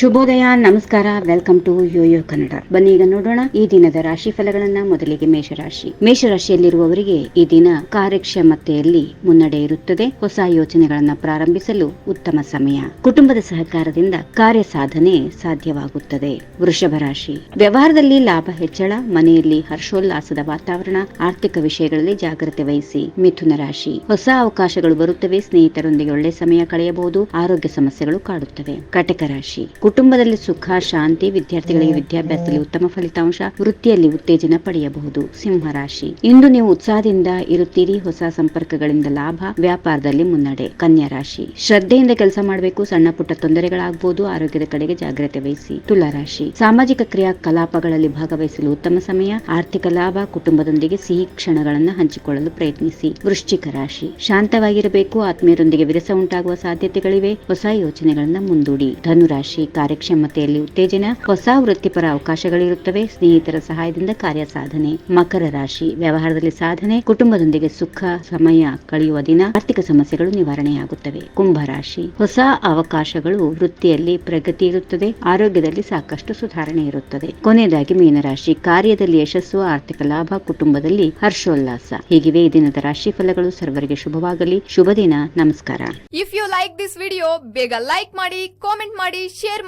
ಶುಭೋದಯ, ನಮಸ್ಕಾರ welcome to Yoyo Kannada ಬನ್ನಿ ಈಗ ನೋಡೋಣ ಈ ದಿನದ ರಾಶಿ ಫಲಗಳನ್ನ ಮೊದಲಿಗೆ ಮೇಷರಾಶಿ. ಮೇಷರಾಶಿಯಲ್ಲಿರುವವರಿಗೆ ಈ ದಿನ ಕಾರ್ಯಕ್ಷಮತೆಯಲ್ಲಿ ಮುನ್ನಡೆ ಇರುತ್ತದೆ. ಹೊಸ ಯೋಚನೆಗಳನ್ನ ಪ್ರಾರಂಭಿಸಲು ಉತ್ತಮ ಸಮಯ. ಕುಟುಂಬದ ಸಹಕಾರದಿಂದ ಕಾರ್ಯ ಸಾಧನೆ ಸಾಧ್ಯವಾಗುತ್ತದೆ. ವೃಷಭ ರಾಶಿ. ವ್ಯವಹಾರದಲ್ಲಿ ಲಾಭ, ಹೆಚ್ಚಳ, ಮನೆಯಲ್ಲಿ ಹರ್ಷೋಲ್ಲಾಸದ ವಾತಾವರಣ, ಆರ್ಥಿಕ ವಿಷಯಗಳಲ್ಲಿ ಜಾಗ್ರತೆ ವಹಿಸಿ ಮಿಥುನ ರಾಶಿ. ಹೊಸ ಅವಕಾಶಗಳು ಬರುತ್ತವೆ, ಸ್ನೇಹಿತರೊಂದಿಗೆ ಒಳ್ಳೆ ಸಮಯ ಕಳೆಯಬಹುದು, ಆರೋಗ್ಯ ಸಮಸ್ಯೆಗಳು ಕಾಡುತ್ತವೆ. ಕಟಕ ರಾಶಿ. ಕುಟುಂಬದಲ್ಲಿ ಸುಖ ಶಾಂತಿ ವಿದ್ಯಾರ್ಥಿಗಳಿಗೆ ವಿದ್ಯಾಭ್ಯಾಸದಲ್ಲಿ ಉತ್ತಮ ಫಲಿತಾಂಶ ವೃತ್ತಿಯಲ್ಲಿ ಉತ್ತೇಜನ ಪಡೆಯಬಹುದು. ಸಿಂಹ ರಾಶಿ. ಇಂದು ನೀವು ಉತ್ಸಾಹದಿಂದ ಇರುತ್ತೀರಿ. ಹೊಸ ಸಂಪರ್ಕಗಳಿಂದ ಲಾಭ ವ್ಯಾಪಾರದಲ್ಲಿ ಮುನ್ನಡೆ. ಕನ್ಯಾ ರಾಶಿ. ಶ್ರದ್ಧೆಯಿಂದ ಕೆಲಸ ಮಾಡಬೇಕು. ಸಣ್ಣ ಪುಟ್ಟ ತೊಂದರೆಗಳಾಗಬಹುದು ಆರೋಗ್ಯದ ಕಡೆಗೆ ಜಾಗ್ರತೆ ವಹಿಸಿ. ತುಲಾರಾಶಿ ಸಾಮಾಜಿಕ ಕ್ರಿಯಾ ಕಲಾಪಗಳಲ್ಲಿ ಭಾಗವಹಿಸಲು ಉತ್ತಮ ಸಮಯ. ಆರ್ಥಿಕ ಲಾಭ ಕುಟುಂಬದೊಂದಿಗೆ ಸಿಹಿ ಕ್ಷಣಗಳನ್ನು ಹಂಚಿಕೊಳ್ಳಲು ಪ್ರಯತ್ನಿಸಿ. ವೃಶ್ಚಿಕ ರಾಶಿ. ಶಾಂತವಾಗಿರಬೇಕು. ಆತ್ಮೀಯರೊಂದಿಗೆ ವಿರಸ ಉಂಟಾಗುವ ಸಾಧ್ಯತೆಗಳಿವೆ. ಹೊಸ ಯೋಚನೆಗಳನ್ನ ಮುಂದೂಡಿ. ಧನುರಾಶಿ. ಕಾರ್ಯಕ್ಷಮತೆಯಲ್ಲಿ ಉತ್ತೇಜನ, ಹೊಸ ವೃತ್ತಿಪರ ಅವಕಾಶಗಳಿರುತ್ತವೆ. ಸ್ನೇಹಿತರ ಸಹಾಯದಿಂದ ಕಾರ್ಯ ಸಾಧನೆ, ಮಕರ ರಾಶಿ ವ್ಯವಹಾರದಲ್ಲಿ ಸಾಧನೆ, ಕುಟುಂಬದೊಂದಿಗೆ ಸುಖ, ಸಮಯ ಕಳೆಯುವ ದಿನ, ಆರ್ಥಿಕ ಸಮಸ್ಯೆಗಳು ನಿವಾರಣೆಯಾಗುತ್ತವೆ. ಕುಂಭ ರಾಶಿ, ಹೊಸ ಅವಕಾಶಗಳು ವೃತ್ತಿಯಲ್ಲಿ ಪ್ರಗತಿ ಇರುತ್ತದೆ, ಆರೋಗ್ಯದಲ್ಲಿ ಸಾಕಷ್ಟು ಸುಧಾರಣೆ ಇರುತ್ತದೆ. ಕೊನೆಯದಾಗಿ ಮೀನರಾಶಿ ಕಾರ್ಯದಲ್ಲಿ ಯಶಸ್ಸು, ಆರ್ಥಿಕ ಲಾಭ, ಕುಟುಂಬದಲ್ಲಿ ಹರ್ಷೋಲ್ಲಾಸ. ಹೀಗಿವೆ, ಈ ದಿನದ ರಾಶಿ ಫಲಗಳು ಸರ್ವರಿಗೆ ಶುಭವಾಗಲಿ. ಶುಭ ದಿನ, ನಮಸ್ಕಾರ. If you like this video ಬೇಗ ಲೈಕ್ ಮಾಡಿ ಕಾಮೆಂಟ್ ಮಾಡಿ ಶೇರ್